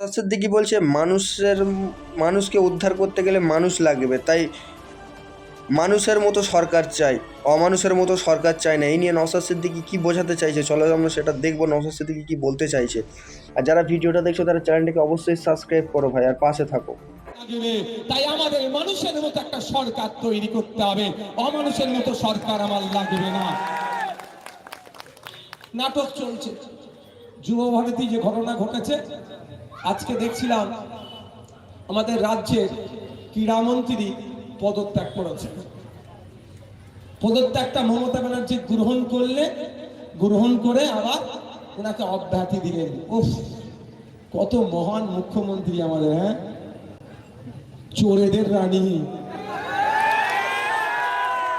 সিদ্দিকি বলছে, মানুষের, মানুষকে উদ্ধার করতে গেলে মানুষ লাগবে, তাই মানুষের মতো সরকার চাই, অমানুষের মতো সরকার চাই না। এই নিয়ে নওসাদ সিদ্দিকি কী বোঝাতে চাইছে? চলো আমরা সেটা দেখব নওসাদ সিদ্দিকি কী বলতে চাইছে। আর যারা ভিডিওটা দেখছ, তারা চ্যানেলটিকে অবশ্যই সাবস্ক্রাইব করো ভাই, আর পাশে থাকো। তাই আমাদের মানুষের মতো একটা সরকার তৈরি করতে হবে। অমানুষের মতো সরকার আমার লাগবে না। নাটক চলছে। যুব ভারতী যে ঘটনা ঘটেছে আজকে দেখছিলাম আমাদের রাজ্যের ক্রীড়ামন্ত্রী পদত্যাগ করেছে পদত্যাগটা মমতা ব্যানার্জি গ্রহণ করলে, গ্রহণ করে আবার ওনাকে অব্যাহতি দিলেন। উফ, কত মহান মুখ্যমন্ত্রী আমাদের হ্যাঁ? চোরেদের রানী।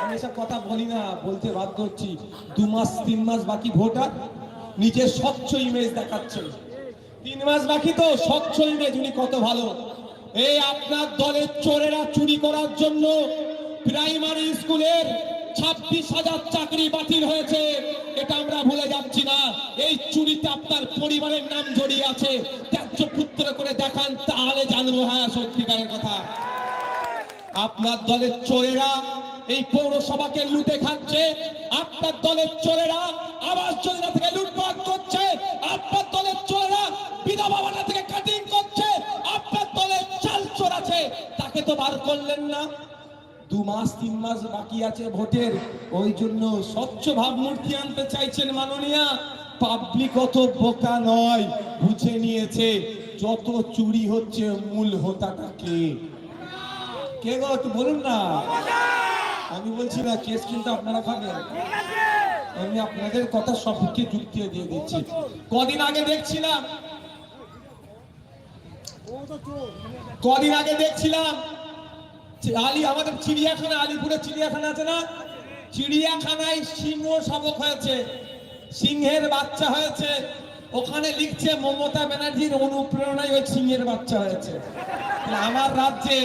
আমি এসব কথা বলি না, বলতে বাধ্য হচ্ছি। দু মাস, তিন মাস বাকি ভোটার, নিজের স্বচ্ছ ইমেজ দেখাচ্ছেন। তিন মাস বাকি তো স্বচ্ছ উনি কত ভালো। এই আপনার দলের চোরেরা চুরি করার জন্য প্রাইমারি স্কুলের ছাব্বিশ হাজার চাকরি বাতিল হয়েছে। এটা আমরা ভুলে যাচ্ছি না। এই চুরিতে আপনার পরিবারের নাম জড়িয়ে আছে। ত্যায্য পুত্র করে দেখান, তাহলে জানব হ্যাঁ সত্যিকারের কথা। আপনার দলের চোরেরা এই পৌরসভাকে লুটে খাচ্ছে। আপনার দলের চোরেরা আবাস যোজনা থেকে লুটপাট তাকে তো বার করলেন না। দু মাস, তিন মাস বাকি আছে ভোটের। ওই জন্য স্বচ্ছ ভাবমূর্তি আনতে চাইছেন মাননীয়া। পাবলিক অত বোকা নয়, বুঝে নিয়েছে যত চুরি হচ্ছে মূল হোতাটা কে কে গো বলুন না। আমি বলছি না, কেস কিন্তু আপনারা খাবেন। আমি আপনাদের কথা সবকে যুক্তি দিয়ে দিচ্ছি। কদিন আগে দেখছিলাম কদিন আগে দেখছিলাম আলী আমাদের চিড়িয়াখানা, আলিপুরে চিড়িয়াখানা আছে না? চিড়িয়াখানায় সিংহ শাবক হয়েছে, সিংহের বাচ্চা হয়েছে। ওখানে লিখছে মমতা ব্যানার্জির অনুপ্রেরণায় ওই সিংহের বাচ্চা হয়েছে। আমার রাজ্যে